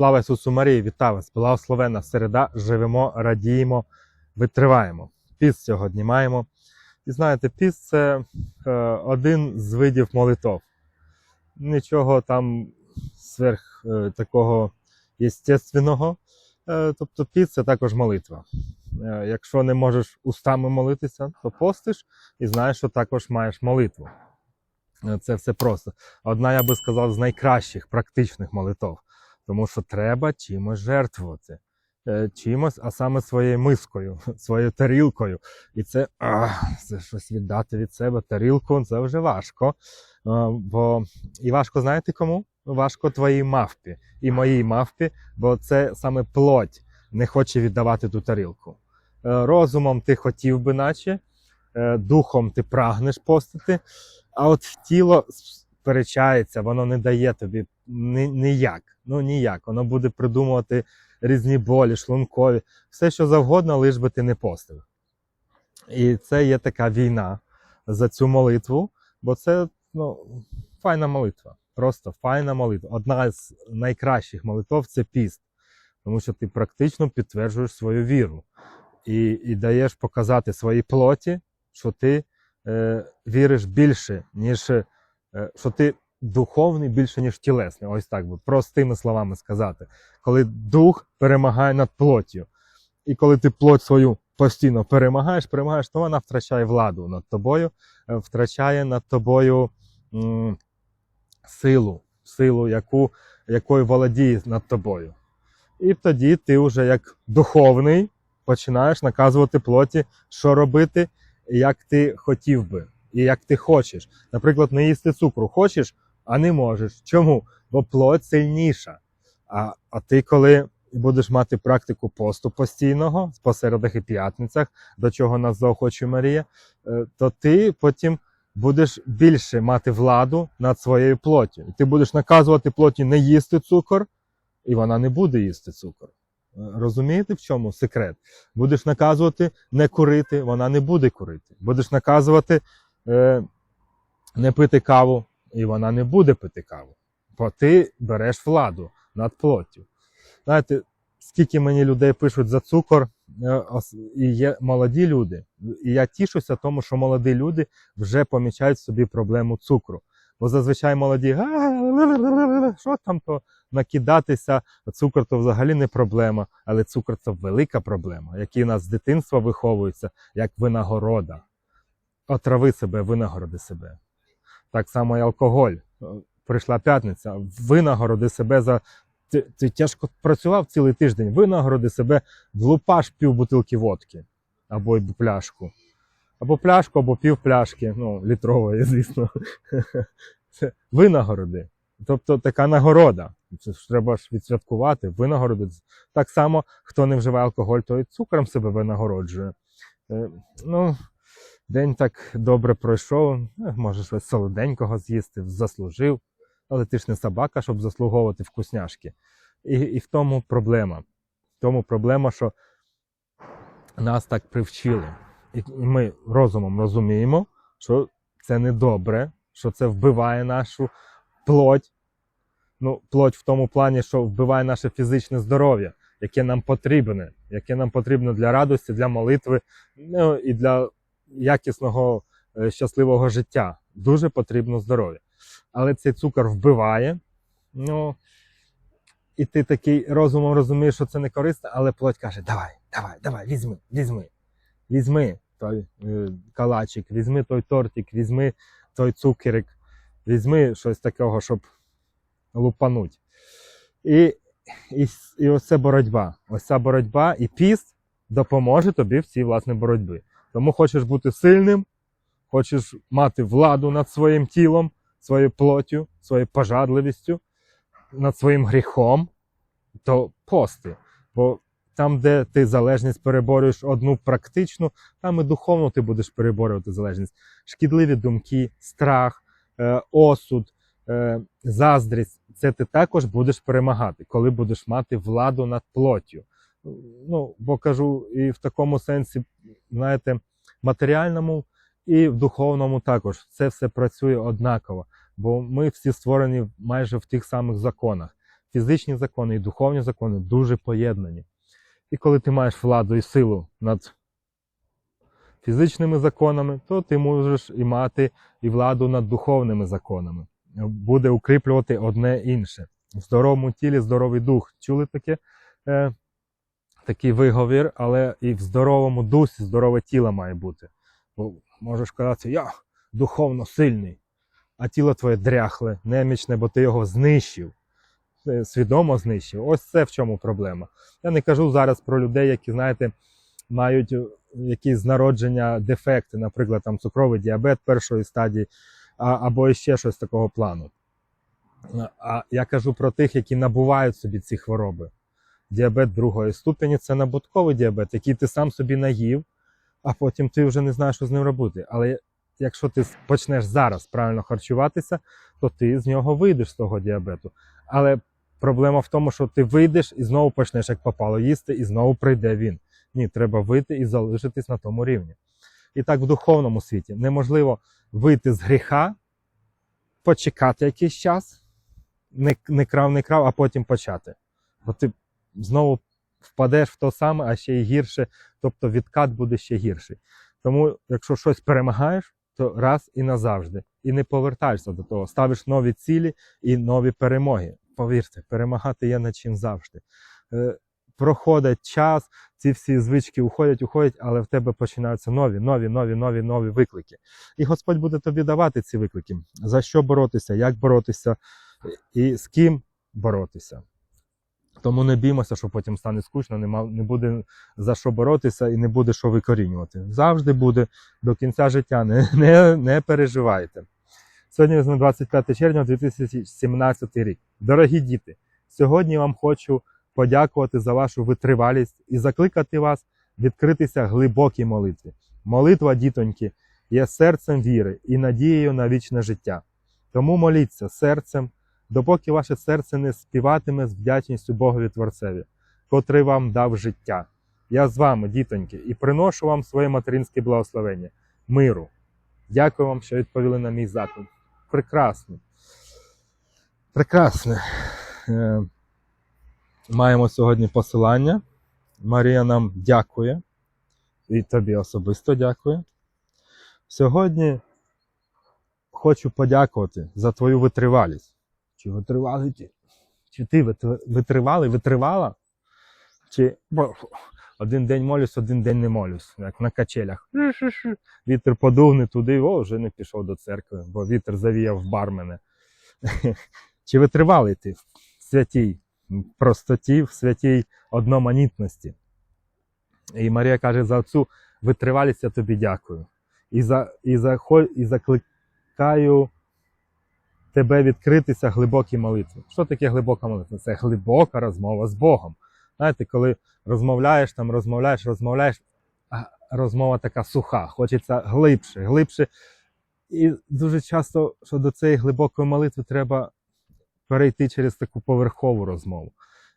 Слава Ісусу Марії, вітаю вас! Благословенна середа, живемо, радіємо, витриваємо. Піст сьогодні маємо. І знаєте, піст це е, один з видів молитов. Нічого там сверх е, такого єстественного. Е, тобто піст це також молитва. Якщо не можеш устами молитися, то постиш і знаєш, що також маєш молитву. Це все просто. Одна, я би сказав, з найкращих практичних молитов. Тому що треба чимось жертвувати. Е, Чимось, а саме своєю мискою, своєю тарілкою. І це, ах, це щось віддати від себе тарілку, це вже важко. Бо і важко, знаєте кому? Важко твоїй мавпі і моїй мавпі, бо це саме плоть не хоче віддавати ту тарілку. Е, Розумом ти хотів би, наче, е, духом ти прагнеш постити, а от тіло сперечається, воно не дає тобі ніяк. Ну ніяк. Воно буде придумувати різні болі, шлункові, все що завгодно, лиш би ти не постив. І це є така війна за цю молитву, бо це ну, файна молитва. Просто файна молитва. Одна з найкращих молитв це піст, тому що ти практично підтверджуєш свою віру і, і даєш показати своїй плоті, що ти е, віриш більше, ніж е, що ти духовний більше, ніж тілесний. Ось так би простими словами сказати. Коли дух перемагає над плоттю. І коли ти плоть свою постійно перемагаєш, перемагаєш, то вона втрачає владу над тобою, е, втрачає над тобою м, силу, силу, яку, якою володіє над тобою. І тоді ти вже як духовний починаєш наказувати плоті, що робити, як ти хотів би, і як ти хочеш. Наприклад, не їсти цукру хочеш, а не можеш. Чому? Бо плоть сильніша. А, а ти, коли будеш мати практику посту постійного по середах і п'ятницях, до чого нас заохочує Марія, е, то ти потім будеш більше мати владу над своєю плоттю. І ти будеш наказувати плоті не їсти цукор, і вона не буде їсти цукор. Е, Розумієте, в чому секрет? Будеш наказувати не курити, вона не буде курити. Будеш наказувати е, не пити каву, і вона не буде пити каву. Бо ти береш владу над плоттю. Знаєте, скільки мені людей пишуть за цукор, е, і є молоді люди. І я тішуся тому, що молоді люди вже помічають собі проблему цукру. Бо зазвичай молоді, що там то накидатися, цукор то взагалі не проблема, але цукор це велика проблема, який у нас з дитинства виховується як винагорода. Отрави себе, винагороди себе. Так само і алкоголь. Е, Прийшла п'ятниця, винагороди себе за. Ти, ти тяжко працював цілий тиждень, винагороди себе, влупаш пів бутилки водки або й пляшку. Або пляшку, або пів пляшки, ну, літрової, звісно. Це винагороди. Тобто така нагорода. Це ж треба ж відсвяткувати, винагороди. Так само, хто не вживає алкоголь, то і цукром себе винагороджує. Е, Ну, день так добре пройшов, може щось солоденького з'їсти, заслужив. Але ти ж не собака, щоб заслуговувати вкусняшки. І, і в тому проблема. В тому проблема, що нас так привчили. І ми розумом розуміємо, що це не добре, що це вбиває нашу плоть. Ну, плоть в тому плані, що вбиває наше фізичне здоров'я, яке нам потрібне, яке нам потрібно для радості, для молитви, ну і для якісного е, щасливого життя. Дуже потрібно здоров'я. Але цей цукор вбиває. Ну, і ти такий розумом розумієш, що це не корисно, але плоть каже: давай, давай, давай, візьми, візьми, візьми той е, калачик, візьми той тортик, візьми той цукерик, візьми щось такого, щоб лупануть. І, і, і ось це боротьба. Ось ця боротьба і піст допоможе тобі в цій власне боротьбі. Тому хочеш бути сильним, хочеш мати владу над своїм тілом, своєю плоттю, своєю пожадливістю, над своїм гріхом, то пости. Бо там, де ти залежність переборюєш одну практичну, там і духовно ти будеш переборювати залежність. Шкідливі думки, страх, е, осуд, е, заздрість це ти також будеш перемагати, коли будеш мати владу над плоттю. Ну, бо кажу, і в такому сенсі, знаєте, матеріальному і в духовному також це все працює однаково, бо ми всі створені майже в тих самих законах. фізичні закони і духовні закони дуже поєднані. І коли ти маєш владу і силу над фізичними законами, то ти можеш і мати і владу над духовними законами. Буде укріплювати одне інше. В здоровому тілі здоровий дух. Чули таке? Такий виговір, але і в здоровому дусі здорове тіло має бути. Бо можеш казати, я духовно сильний, а тіло твоє дряхле, немічне, бо ти його знищив, е, свідомо знищив. Ось це в чому проблема. Я не кажу зараз про людей, які, знаєте, мають е, якісь народження дефекти, наприклад, там цукровий діабет першої стадії, а, або ще щось такого плану. А я кажу про тих, які набувають собі ці хвороби. Діабет другої ступені це набутковий діабет, який ти сам собі наїв, а потім ти вже не знаєш, що з ним робити. Але якщо ти почнеш зараз правильно харчуватися, то ти з нього вийдеш з того діабету. Але проблема в тому, що ти вийдеш і знову почнеш як попало їсти, і знову прийде він. Ні, треба вийти і залишитись на тому рівні. І так в духовному світі неможливо вийти з гріха, почекати якийсь час, не, не крав, не крав, а потім почати. Бо ти знову впадеш в то саме, а ще й гірше, тобто відкат буде ще гірший. Тому, якщо щось перемагаєш, то раз і назавжди. І не повертаєшся до того. Ставиш нові цілі і нові перемоги. Повірте, перемагати є над чим завжди. Е, проходить час, ці всі звички уходять, уходять, але в тебе починаються нові, нові, нові, нові, нові виклики. І Господь буде тобі давати ці виклики. За що боротися, як боротися і з ким боротися. Тому не біймося, що потім стане скучно, нема, не буде за що боротися і не буде що викорінювати. Завжди буде до кінця життя, не, не, не переживайте. Сьогодні 25 червня 2017 рік. Дорогі діти, сьогодні вам хочу подякувати за вашу витривалість і закликати вас відкритися глибокій молитві. Молитва, дітоньки, є серцем віри і надією на вічне життя. Тому моліться серцем, допоки ваше серце не співатиме з вдячністю Богові Творцеві, котрий вам дав життя. Я з вами, дітоньки, і приношу вам своє материнське благословення, миру. Дякую вам, що відповіли на мій заклик. Прекрасно. Прекрасно. Е, Маємо сьогодні посилання. Марія нам дякує. І тобі особисто дякую. Сьогодні хочу подякувати за твою витривалість. Чи витривали ти? Чи ти витривали, витривала? Чи один день молюсь, один день не молюсь, як на качелях. Вітер подув не туди, о, вже не пішов до церкви, бо вітер завіяв в бар мене. Чи витривалий ти в святій простоті, в святій одноманітності? І Марія каже: за цю витривалість я тобі дякую. І, за, і, за, і закликаю тебе відкритися глибокій молитві. Що таке глибока молитва? Це глибока розмова з Богом. Знаєте, коли розмовляєш, там розмовляєш, розмовляєш, а розмова така суха, хочеться глибше, глибше. І дуже часто, що до цієї глибокої молитви треба перейти через таку поверхову розмову.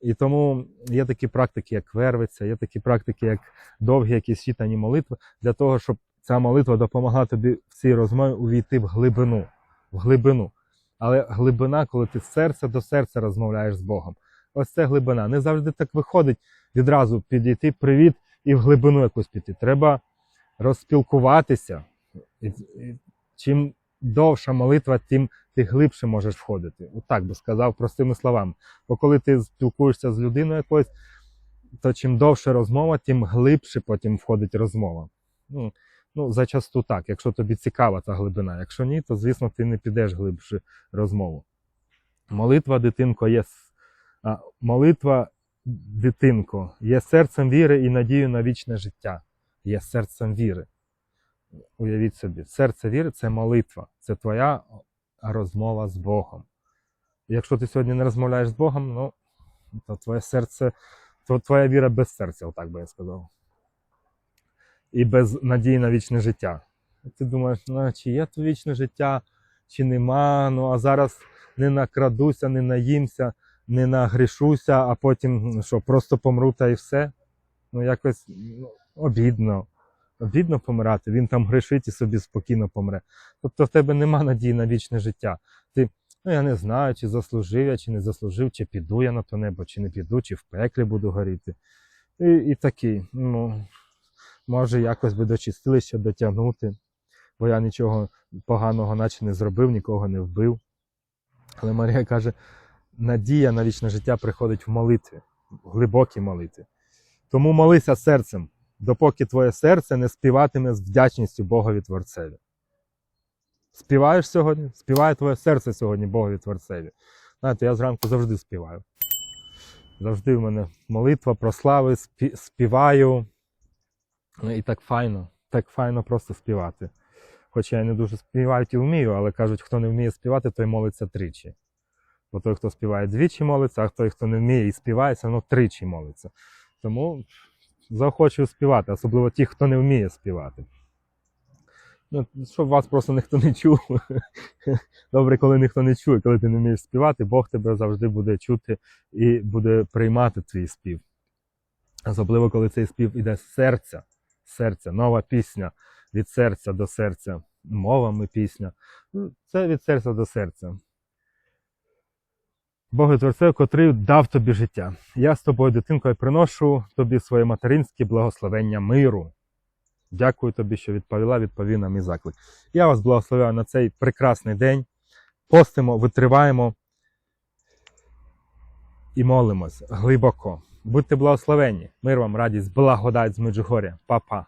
І тому є такі практики, як вервиця, є такі практики, як довгі якісь читані молитви, для того, щоб ця молитва допомогла тобі в цій розмові увійти в глибину. В глибину. Але глибина, коли ти з серця до серця розмовляєш з Богом. Ось це глибина. Не завжди так виходить відразу підійти, привіт, і в глибину якусь піти. Треба розспілкуватися. І, і, чим довша молитва, тим ти глибше можеш входити. Отак би сказав простими словами. Бо коли ти спілкуєшся з людиною якоюсь, то чим довше розмова, тим глибше потім входить розмова. Ну, ну, зачасту так, якщо тобі цікава та глибина. Якщо ні, то звісно ти не підеш глибше розмову. Молитва, дитинко, є а, молитва, дитинко, є серцем віри і надією на вічне життя. Є серцем віри. Уявіть собі, серце віри це молитва, це твоя розмова з Богом. Якщо ти сьогодні не розмовляєш з Богом, ну, то твоє серце, то твоя віра без серця, отак би я сказав. І без надії на вічне життя. Ти думаєш, ну, чи є то вічне життя, чи нема, ну а зараз не накрадуся, не наїмся, не нагрішуся, а потім ну, що, просто помру та і все. Ну, якось ну, обідно. Обідно помирати, він там грішить і собі спокійно помре. Тобто в тебе нема надії на вічне життя. Ти Ну, я не знаю, чи заслужив я, чи не заслужив, чи піду я на то небо, чи не піду, чи в пеклі буду горіти. І, і такий, ну, може, якось би до чистилища дотягнути, бо я нічого поганого наче не зробив, нікого не вбив. Але Марія каже: надія на вічне життя приходить в молитві, в глибокій молитві. Тому молися серцем, допоки твоє серце не співатиме з вдячністю Богові Творцеві. Співаєш сьогодні? Співає твоє серце сьогодні Богові Творцеві. Знаєте, я зранку завжди співаю. Завжди в мене молитва про слави, спі- співаю. Ну, І так файно, так файно просто співати. Хоча я не дуже співати вмію, але кажуть, хто не вміє співати, той молиться тричі. Бо той, хто співає двічі молиться, а той, хто не вміє і співає, все тричі молиться. Тому заохочую співати, особливо ті, хто не вміє співати. Ну, щоб вас просто ніхто не чув. Добре, коли ніхто не чує, коли ти не вмієш співати, Бог тебе завжди буде чути і буде приймати твій спів. Особливо, коли цей спів іде з серця, серця, нова пісня від серця до серця, мовами пісня. Ну, Це від серця до серця. Боже Творцев, котрий дав тобі життя. Я з тобою, дитинкою, приношу тобі своє материнське благословення миру. Дякую тобі, що відповіла, відповів на мій заклик. Я вас благословляю на цей прекрасний день. Постимо, витриваємо і молимось глибоко. Будьте благословенні. Мир вам, радість, благодать з Меджугоря. Па-па.